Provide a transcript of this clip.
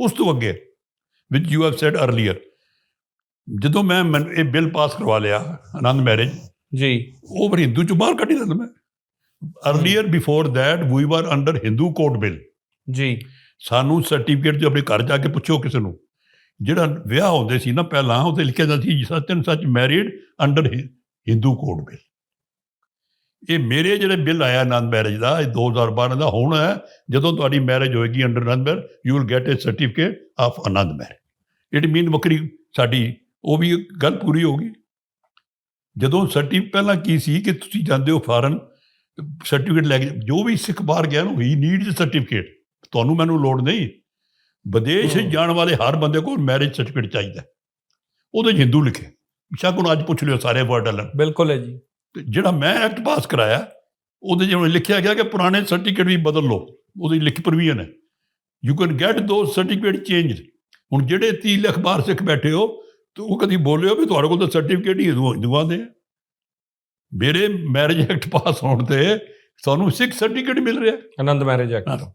ਉਸ ਤੋਂ ਅੱਗੇ ਵਿਚ ਯੂ ਹੈਵ ਸੈਡ ਅਰਲੀਅਰ ਜਦੋਂ ਮੈਂ ਮੈਨੂੰ ਇਹ ਬਿੱਲ ਪਾਸ ਕਰਵਾ ਲਿਆ ਆਨੰਦ ਮੈਰਿਜ ਜੀ। ਉਹ ਫਿਰ ਹਿੰਦੂ ਚ ਬਾਹਰ ਕੱਢੀ ਦਿੰਦਾ ਮੈਂ। ਅਰਲੀਅਰ ਬਿਫੋਰ ਥੈਟ ਵੀ ਵਰ ਅੰਡਰ ਹਿੰਦੂ ਕੋਡ ਬਿੱਲ ਜੀ। ਸਾਨੂੰ ਸਰਟੀਫਿਕੇਟ ਜੋ ਆਪਣੇ ਘਰ ਜਾ ਕੇ ਪੁੱਛੋ ਕਿਸੇ ਨੂੰ। ਜਿਹੜਾ ਵਿਆਹ ਹੁੰਦੇ ਸੀ ਨਾ ਪਹਿਲਾਂ ਉਹਤੇ ਲਿਖਿਆ ਜਾਂਦਾ ਸੀ ਸੱਚ ਸੱਚ married under Hindu code bill ਇਹ ਮੇਰੇ ਜਿਹੜੇ ਬਿੱਲ ਆਇਆ ਆਨੰਦ ਮੈਰਿਜ ਦਾ ਇਹ 2012 ਦਾ ਹੁਣ ਹੈ ਜਦੋਂ ਤੁਹਾਡੀ ਮੈਰਿਜ ਹੋਏਗੀ under Anand marriage you will get a certificate of Anand marriage. It mean ਵੱਖਰੀ ਸਾਡੀ ਉਹ ਵੀ ਗੱਲ ਪੂਰੀ ਹੋ ਗਈ। ਜਦੋਂ ਸਰਟੀ ਪਹਿਲਾਂ ਕੀ ਸੀ ਕਿ ਤੁਸੀਂ ਜਾਂਦੇ ਹੋ ਫਾਰਨ ਸਰਟੀਫਿਕੇਟ ਲੈ ਕੇ ਜੋ ਵੀ ਸਿੱਖ ਬਾਹਰ ਗਿਆ ਨੂੰ ਹੀ ਨੀਡਸ ਸਰਟੀਫਿਕੇਟ ਤੁਹਾਨੂੰ ਮੈਨੂੰ ਲੋੜ ਨਹੀਂ। ਵਿਦੇਸ਼। ਜਾਣ ਵਾਲੇ ਹਰ ਬੰਦੇ ਕੋਲ ਮੈਰਿਜ ਸਰਟੀਫਿਕੇਟ ਚਾਹੀਦਾ। ਉਹਦੇ ਹਿੰਦੂ ਲਿਖੇ। ਸ਼ਾਕ ਨੂੰ ਅੱਜ ਪੁੱਛ ਲਿਓ ਸਾਰੇ ਵਰਡ ਅਲੱਗ ਬਿਲਕੁਲ ਹੈ ਜੀ। ਜਿਹੜਾ ਮੈਂ ਐਕਟ ਪਾਸ ਕਰਾਇਆ ਉਹਦੇ ਜਿਵੇਂ ਲਿਖਿਆ ਗਿਆ ਕਿ ਪੁਰਾਣੇ ਸਰਟੀਫਿਕੇਟ ਵੀ ਬਦਲ ਲਓ ਉਹਦੀ ਲਿਖ ਪ੍ਰੋਵੀਜ਼ਨ ਹੈ you can get those certificate change ਹੁਣ ਜਿਹੜੇ 30 ਲੱਖ ਬਾਹਰ ਸਿੱਖ ਬੈਠੇ ਹੋ ਤੇ ਉਹ ਕਦੀ ਬੋਲਿਓ ਵੀ ਤੁਹਾਡੇ ਕੋਲ ਤਾਂ ਸਰਟੀਫਿਕੇਟ ਹੀ ਹਿੰਦੂ- ਹਿੰਦੂਆਂ ਦੇ। ਮੇਰੇ ਮੈਰਿਜ ਐਕਟ ਪਾਸ ਹੋਣ ਤੇ ਸਾਨੂੰ ਸਿੱਖ ਸਰਟੀਫਿਕੇਟ ਮਿਲ ਰਿਹਾ ਆਨੰਦ ਮੈਰਿਜ ਐਕਟ।